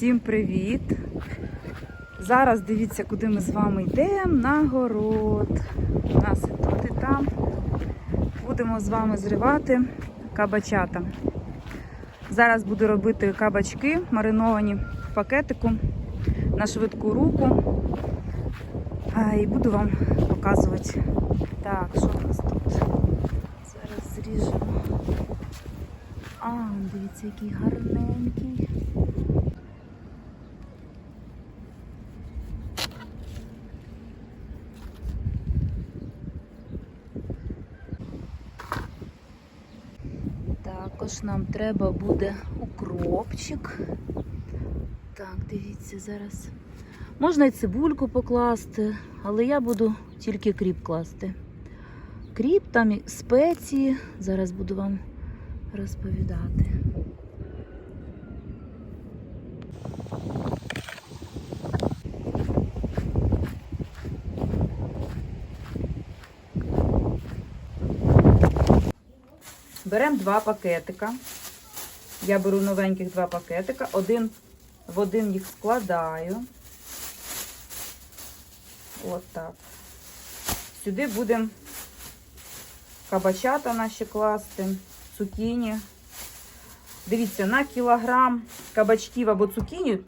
Всім привіт! Зараз дивіться, куди ми з вами йдемо на город. У нас і тут, і там. Будемо з вами зривати кабачата. Зараз буду робити кабачки мариновані в пакетику на швидку руку. І буду вам показувати. Так, що у нас тут? Зараз зріжемо. А, дивіться, який гарненький. Також нам треба буде укропчик. Так, дивіться, зараз. Можна і цибульку покласти, але я буду тільки кріп класти. Кріп, там і спеції. Зараз буду вам розповідати. Беремо два пакетика. Я беру новеньких два пакетика. Один в один їх складаю. От так. Сюди будемо кабачата наші класти, цукіні. Дивіться, на кілограм кабачків або цукіні.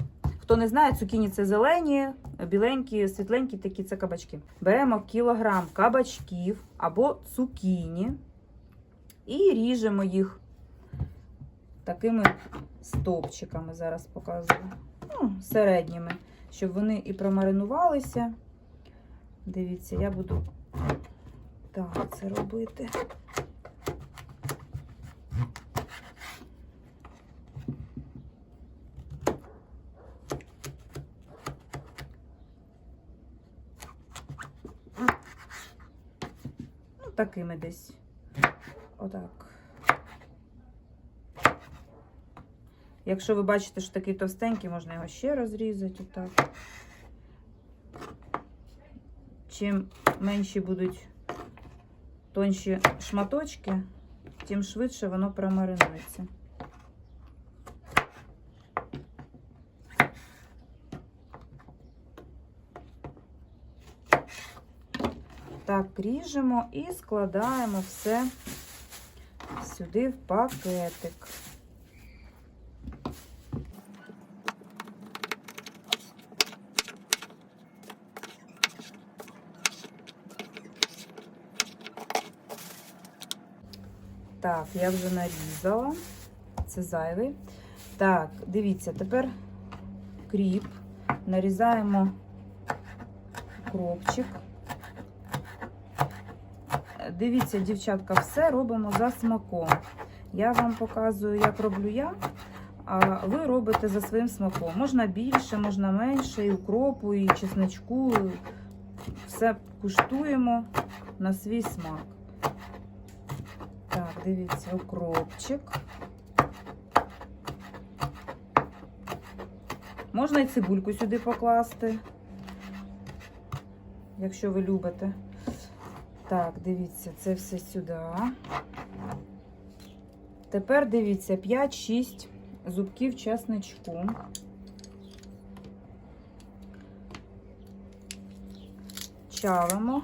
Хто не знає, цукіні це зелені, біленькі, світленькі такі це кабачки. Беремо кілограм кабачків або цукіні і ріжемо їх такими стовпчиками. Зараз показую. Ну, середніми, щоб вони і промаринувалися. Дивіться, я буду так це робити. Ну, такими десь. Отак. Якщо ви бачите, що такий товстенький, можна його ще розрізати отак. Чим менші будуть тонші шматочки, тим швидше воно промаринується. Так, ріжемо і складаємо все сюди в пакетик. Так, я вже нарізала. Це зайвий. Так, дивіться, тепер кріп. Нарізаємо кропчик. Дивіться, дівчатка, все робимо за смаком. Я вам показую, як роблю я, а ви робите за своїм смаком. Можна більше, можна менше, і укропу, і чесночку. Все куштуємо на свій смак. Так, дивіться, укропчик. Можна і цибульку сюди покласти, якщо ви любите. Так, дивіться, це все сюди. Тепер дивіться, 5-6 зубків чесничку. Чавимо.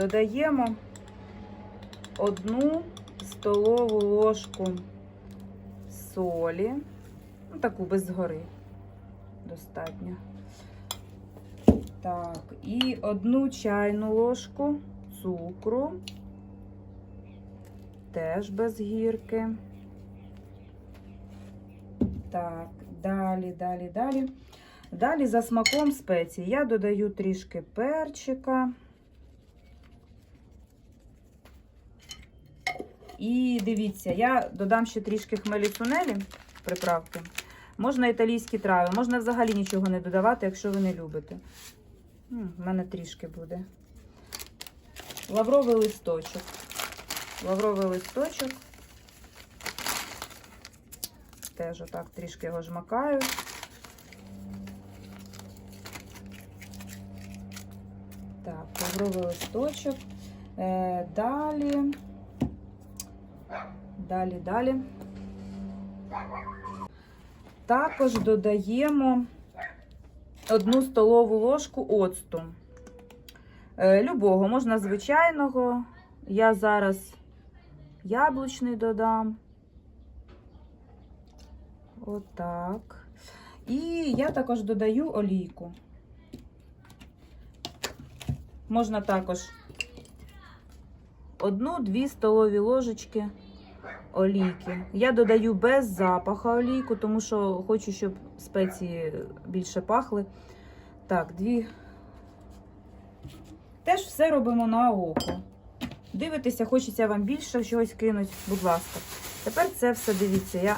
Додаємо одну столову ложку солі, ну, таку без згори достатньо. Так, і одну чайну ложку цукру, теж без гірки. Так, далі, далі, далі. Далі за смаком спеції я додаю трішки перчика. І дивіться, я додам ще трішки хмелі сунелі, приправки. Можна італійські трави, можна взагалі нічого не додавати, якщо ви не любите. В мене трішки буде. лавровий листочок. Лавровий листочок. Теж отак трішки його жмакаю. Так, лавровий листочок. Е, далі. Далі, далі. Також додаємо одну столову ложку оцту. Е, любого, можна звичайного. Я зараз яблучний додам. Отак. І я також додаю олійку. Можна також одну-дві столові ложечки олійки. Я додаю без запаха олійку, тому що хочу, щоб спеції більше пахли. Так, дві. Теж все робимо на око. Дивитеся, хочеться вам більше чогось кинути, будь ласка. Тепер це все дивіться, я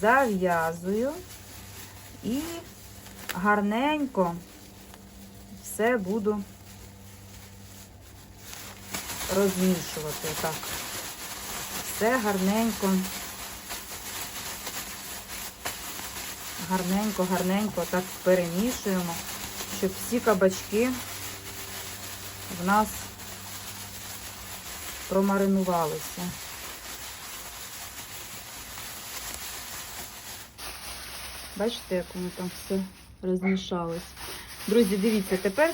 зав'язую і гарненько все буду розмішувати. Так. Все гарненько. Гарненько, гарненько так перемішуємо, щоб всі кабачки в нас промаринувалися. Бачите, як воно там все розмішалось. Друзі, дивіться, тепер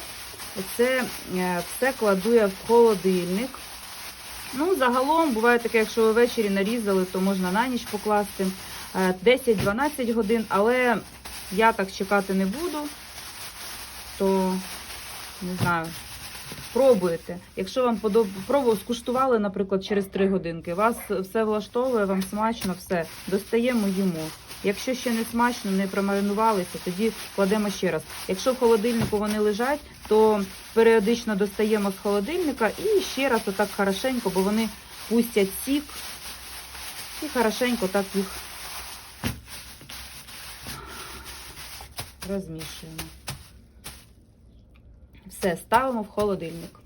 це е, все кладу я в холодильник. Ну, загалом буває таке, якщо ви ввечері нарізали, то можна на ніч покласти е, 10-12 годин, але я так чекати не буду, то не знаю. Пробуйте. Якщо вам подобається, пробували, скуштували, наприклад, через 3 годинки, вас все влаштовує, вам смачно, все, достаємо їмо. Якщо ще не смачно, не промаринувалися, тоді кладемо ще раз. Якщо в холодильнику вони лежать, то періодично достаємо з холодильника і ще раз отак хорошенько, бо вони пустять сік. І хорошенько так їх розмішуємо. Все, ставимо в холодильник.